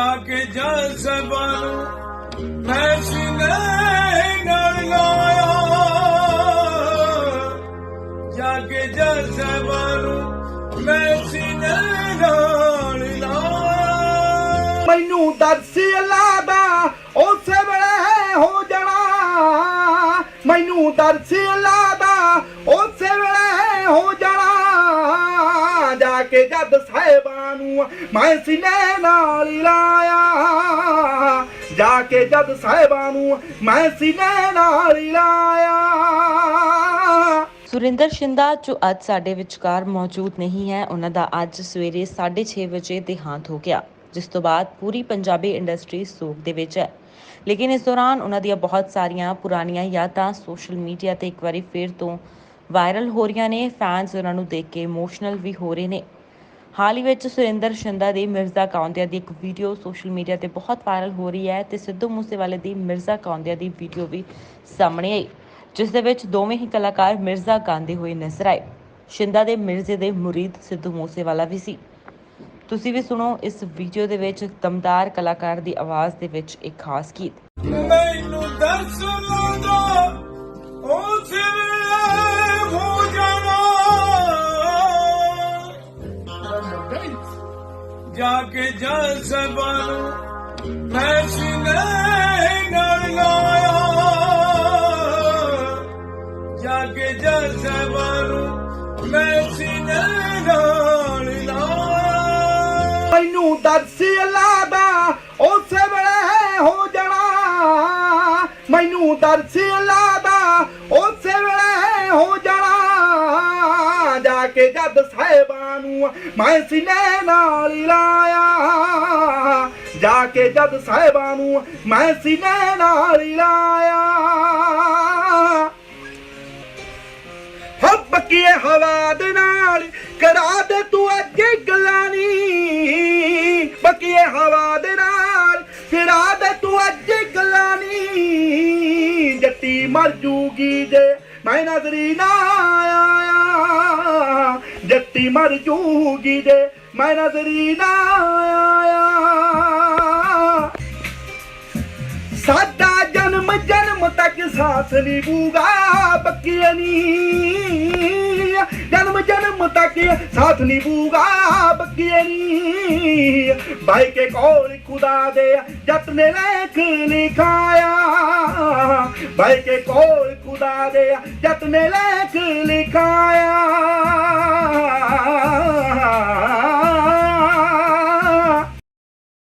ਕੇ ਜਾ ਸਬਾਨੂੰ ਮੈਂ ਸੀਨੇ ਨਾਲ ਲਾਇਆ। ਜਾ ਕੇ ਜਾ ਸਬਾਨੂੰ ਮੈਂ ਸੀਨੇ ਨਾਲ ਲਾਇਆ। ਮੈਨੂੰ ਦਰਸ ਲਾਦਾ ਉਸੇ ਵੇਲੇ ਹੋ ਜਾਣਾ। ਮੈਨੂੰ ਦਰਸ ਲਾਦਾ ਉਸੇ ਵੇਲੇ ਹੋ ਜਾਣਾ। ਕੇ ਜਦ ਸਾਹਿਬਾਂ ਨੂੰ ਮੈਂ ਸੀਨੇ ਨਾਲ ਲਾਇਆ। ਜਾ ਕੇ ਜਦ ਸਾਹਿਬਾਂ ਨੂੰ ਮੈਂ ਸੀਨੇ ਨਾਲ ਲਾਇਆ। ਸੁਰਿੰਦਰ ਸ਼ਿੰਦਾ, ਜੋ ਅੱਜ ਸਾਡੇ ਵਿਚਕਾਰ ਮੌਜੂਦ ਨਹੀਂ ਹੈ, ਉਹਨਾਂ ਦਾ ਅੱਜ ਸਵੇਰੇ 6:30 ਵਜੇ ਦੇਹਾਂਤ ਹੋ ਗਿਆ, ਜਿਸ ਤੋਂ ਬਾਅਦ ਪੂਰੀ ਪੰਜਾਬੀ ਇੰਡਸਟਰੀ ਸੋਗ ਦੇ ਵਿੱਚ ਹੈ। ਲੇਕਿਨ ਇਸ ਦੌਰਾਨ ਉਹਨਾਂ ਦੀਆਂ ਬਹੁਤ ਸਾਰੀਆਂ ਪੁਰਾਣੀਆਂ ਯਾਦਾਂ ਸੋਸ਼ਲ ਮੀਡੀਆ ਤੇ ਇੱਕ ਵਾਰੀ ਫਿਰ ਤੋਂ ਵਾਇਰਲ ਹੋ ਰਹੀਆਂ ਨੇ ਫੈਨਸ ਉਹਨਾਂ ਨੂੰ ਦੇਖ ਕੇ ਇਮੋਸ਼ਨਲ ਵੀ ਹੋ ਰਹੇ ਨੇ। ਹਾਲ ਹੀ ਵਿੱਚ ਸੁਰਿੰਦਰ ਸ਼ਿੰਦਾ ਦੀ ਮਿਰਜ਼ਾ ਕਾਉਂਦਿਆ ਦੀ ਇੱਕ ਵੀਡੀਓ ਸੋਸ਼ਲ ਮੀਡੀਆ ਤੇ ਬਹੁਤ ਵਾਇਰਲ ਹੋ ਰਹੀ ਹੈ ਤੇ ਸਿੱਧੂ ਮੂਸੇਵਾਲੇ ਦੀ ਮਿਰਜ਼ਾ ਕਾਉਂਦਿਆ ਦੀ ਵੀਡੀਓ ਵੀ ਸਾਹਮਣੇ ਆਈ, ਜਿਸ ਦੇ ਵਿੱਚ ਦੋਵੇਂ ਹੀ ਕਲਾਕਾਰ ਮਿਰਜ਼ਾ ਗਾਉਂਦੇ ਹੋਏ ਨਜ਼ਰ ਆਏ। ਸ਼ਿੰਦਾ ਦੇ ਮਿਰਜ਼ੇ ਦੇ ਮੁਰੀਦ ਸਿੱਧੂ ਮੂਸੇਵਾਲਾ ਵੀ ਸੀ। ਤੁਸੀਂ ਵੀ ਸੁਣੋ ਇਸ ਵੀਡੀਓ ਦੇ ਵਿੱਚ ਦਮਦਾਰ ਕਲਾਕਾਰ ਦੀ ਆਵਾਜ਼ ਦੇ ਵਿੱਚ ਇੱਕ ਖਾਸ ਗੀਤ। ਮੈਨੂੰ ਜਾ ਕੇ ਜਾ ਸਬਾਨੂੰ ਮੈਂ ਸੀਨੇ ਨਾਲ ਲਾਇਆ ਜਾ ਕੇ ਜਾ ਸਬਾਨੂੰ ਮੈਂ ਸੀਨੇ ਨਾਲ ਲਾਇਆ ਮੈਨੂੰ ਦਰਸ ਲਾਦਾ ਉਸੇ ਵੇਲੇ ਹੋ ਜਾਣਾ ਮੈਨੂੰ ਦਰਸ ਲਾਦਾ ਉਸੇ ਵੇਲੇ ਹੋ ਜਾਣਾ ਕੇ ਜਦ ਸਾਹਿਬਾਂ ਨੂੰ ਮੈਂ ਸੀਨੇ ਨਾਲ ਲਾਇਆ। ਜਾ ਕੇ ਜਦ ਸਾਹਿਬਾਂ ਨੂੰ ਮੈਂ ਸੀਨੇ ਨਾਲ ਲਾਇਆ। ਹੋ ਬੱਕੀਏ ਹਵਾ ਦੇ ਨਾਲ, ਕਰਾ ਦੇ ਤੂੰ ਅੱਜ ਗਲਾਨੀ ਨੀ। ਹਵਾ ਦੇ ਨਾਲ, ਕਰਾ ਦੇ ਤੂੰ ਅੱਜ ਗਲਾਨੀ ਨੀ। ਜੱਟੀ ਮਰ ਜੂਗੀ ਜੇ ਮੈਂ ਨਜ਼ਰੀ ਨਾ ਆਇਆ। ਜੱਟੀ ਮਰ ਜੂਗੀ ਦੇ, ਮੈਂ ਨਜ਼ਰੀ ਨਾ ਆਇਆ। ਸਾਡਾ ਜਨਮ ਜਨਮ ਤੱਕ ਸਾਥ ਨਿਭੂਗਾ ਬੱਕੀਏ ਨੀ। ਜਨਮ ਜਨਮ ਤੱਕ ਸਾਥ ਨਿਭੂਗਾ ਬੱਕੀਏ ਨੀ। ਭਾਈ ਕੇ ਕੋਲ ਖੁਦਾ ਦੇ ਜੱਟ ਨੇ ਲੇਖ ਲਿਖਾਇਆ। ਭਾਈ ਕੇ ਕੋਲ ਖੁਦਾ ਦੇ ਜੱਟ ਨੇ ਲੇਖ ਲਿਖਾਇਆ।